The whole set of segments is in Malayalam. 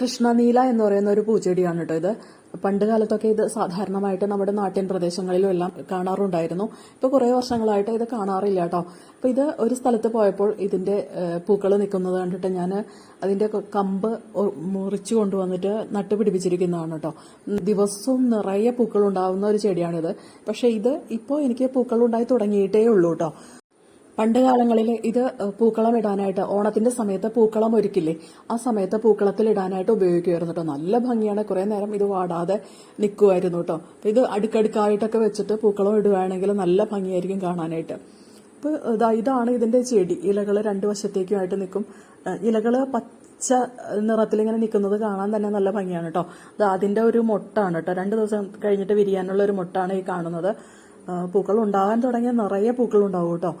കൃഷ്ണനീല എന്ന് പറയുന്ന ഒരു പൂച്ചെടിയാണ് കേട്ടോ ഇത്. പണ്ട് കാലത്തൊക്കെ ഇത് സാധാരണമായിട്ട് നമ്മുടെ നാട്ടിൻ പ്രദേശങ്ങളിലും എല്ലാം കാണാറുണ്ടായിരുന്നു. ഇപ്പൊ കുറെ വർഷങ്ങളായിട്ട് ഇത് കാണാറില്ല കേട്ടോ. അപ്പൊ ഇത് ഒരു സ്ഥലത്ത് പോയപ്പോൾ ഇതിന്റെ പൂക്കൾ നിൽക്കുന്നത് കണ്ടിട്ട് ഞാൻ അതിന്റെ കമ്പ് മുറിച്ചു കൊണ്ടുവന്നിട്ട് നട്ടുപിടിപ്പിച്ചിരിക്കുന്നതാണ് കേട്ടോ. ദിവസവും നിറയെ പൂക്കൾ ഉണ്ടാവുന്ന ഒരു ചെടിയാണിത്. പക്ഷെ ഇത് ഇപ്പോൾ എനിക്ക് പൂക്കൾ ഉണ്ടായി തുടങ്ങിയിട്ടേ ഉള്ളൂ കേട്ടോ. പണ്ട് കാലങ്ങളിൽ ഇത് പൂക്കളം ഇടാനായിട്ട് ഓണത്തിന്റെ സമയത്ത് പൂക്കളം ഒരുക്കില്ലേ ആ സമയത്ത് പൂക്കളത്തിൽ ഇടാനായിട്ട് ഉപയോഗിക്കുമായിരുന്നു കേട്ടോ നല്ല ഭംഗിയാണ്. കുറെ നേരം ഇത് വാടാതെ നിൽക്കുമായിരുന്നു കേട്ടോ ഇത് അടുക്കടുക്കായിട്ടൊക്കെ വെച്ചിട്ട് പൂക്കളം ഇടുകയാണെങ്കിൽ നല്ല ഭംഗിയായിരിക്കും കാണാനായിട്ട്. അപ്പോൾ ഇതാ ഇതാണ് ഇതിന്റെ ചെടി. ഇലകൾ രണ്ട് വശത്തേക്കുമായിട്ട് നിൽക്കും. ഇലകൾ പച്ച നിറത്തിൽ ഇങ്ങനെ നിൽക്കുന്നത് കാണാൻ തന്നെ നല്ല ഭംഗിയാണ് കേട്ടോ അത് അതിന്റെ ഒരു മുട്ടാണ് കേട്ടോ രണ്ട് ദിവസം കഴിഞ്ഞിട്ട് വിരിയാനുള്ള ഒരു മുട്ടാണ് ഈ കാണുന്നത്. പൂക്കൾ ഉണ്ടാകാൻ തുടങ്ങിയ നിറയെ പൂക്കൾ ഉണ്ടാവും കേട്ടോ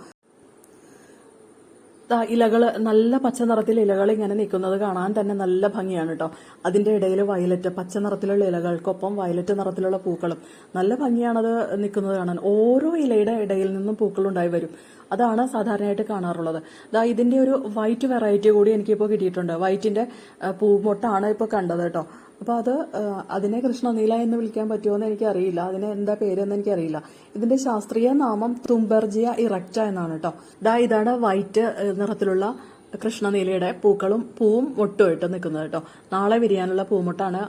ദാ ഇലകൾ നല്ല പച്ച നിറത്തിൽ ഇലകൾ ഇങ്ങനെ നിൽക്കുന്നത് കാണാൻ തന്നെ നല്ല ഭംഗിയാണ് കേട്ടോ അതിന്റെ ഇടയിൽ വയലറ്റ് പച്ച നിറത്തിലുള്ള ഇലകൾക്കൊപ്പം വയലറ്റ് നിറത്തിലുള്ള പൂക്കളും. നല്ല ഭംഗിയാണത് നിൽക്കുന്നത് കാണാൻ. ഓരോ ഇലയുടെ ഇടയിൽ നിന്നും പൂക്കളുണ്ടായി വരും. അതാണ് സാധാരണയായിട്ട് കാണാറുള്ളത്. ദാ ഇതിന്റെ ഒരു വൈറ്റ് വെറൈറ്റി കൂടി എനിക്കിപ്പോൾ കിട്ടിയിട്ടുണ്ട്. വൈറ്റിന്റെ പൂമൊട്ടാണ് ഇപ്പോൾ കണ്ടത് കേട്ടോ അപ്പൊ അത് അതിനെ കൃഷ്ണനീല എന്ന് വിളിക്കാൻ പറ്റുമോ എന്ന് എനിക്കറിയില്ല. അതിന് എന്താ പേരെന്ന് എനിക്കറിയില്ല. ഇതിന്റെ ശാസ്ത്രീയ നാമം തുംബർജിയ ഇറക്റ്റ എന്നാണ് കേട്ടോ. ദാ ഇതാണ് വൈറ്റ് നിറത്തിലുള്ള കൃഷ്ണനീലയുടെ പൂക്കളും പൂവും മുട്ടുമായിട്ട് നിൽക്കുന്നത് കേട്ടോ. നാളെ വിരിയാനുള്ള പൂമൊട്ടാണ്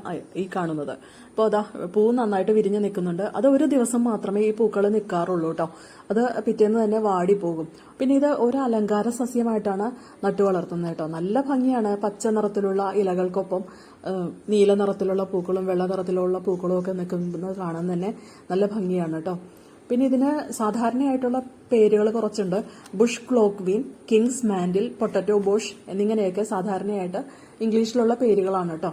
ഈ കാണുന്നത്. അപ്പോൾ അതാ പൂ നന്നായിട്ട് വിരിഞ്ഞ് നിൽക്കുന്നുണ്ട്. അത് ഒരു ദിവസം മാത്രമേ ഈ പൂക്കൾ നിൽക്കാറുള്ളൂ കേട്ടോ. അത് പിറ്റേന്ന് തന്നെ വാടി പോകും. പിന്നെ ഇത് ഒരു അലങ്കാര സസ്യമായിട്ടാണ് നട്ടു വളർത്തുന്നത് കേട്ടോ. നല്ല ഭംഗിയാണ് പച്ച നിറത്തിലുള്ള ഇലകൾക്കൊപ്പം നീല നിറത്തിലുള്ള പൂക്കളും വെള്ള നിറത്തിലുള്ള പൂക്കളും ഒക്കെ നിൽക്കുന്നത് കാണാൻ തന്നെ നല്ല ഭംഗിയാണ് കേട്ടോ. പിന്നെ ഇതിന് സാധാരണയായിട്ടുള്ള പേരുകൾ കുറച്ചുണ്ട്. Bush clock vine king's mantle potato bush എന്നിങ്ങനെയൊക്കെ സാധാരണയായിട്ട് ഇംഗ്ലീഷിലുള്ള പേരുകളാണ് കേട്ടോ.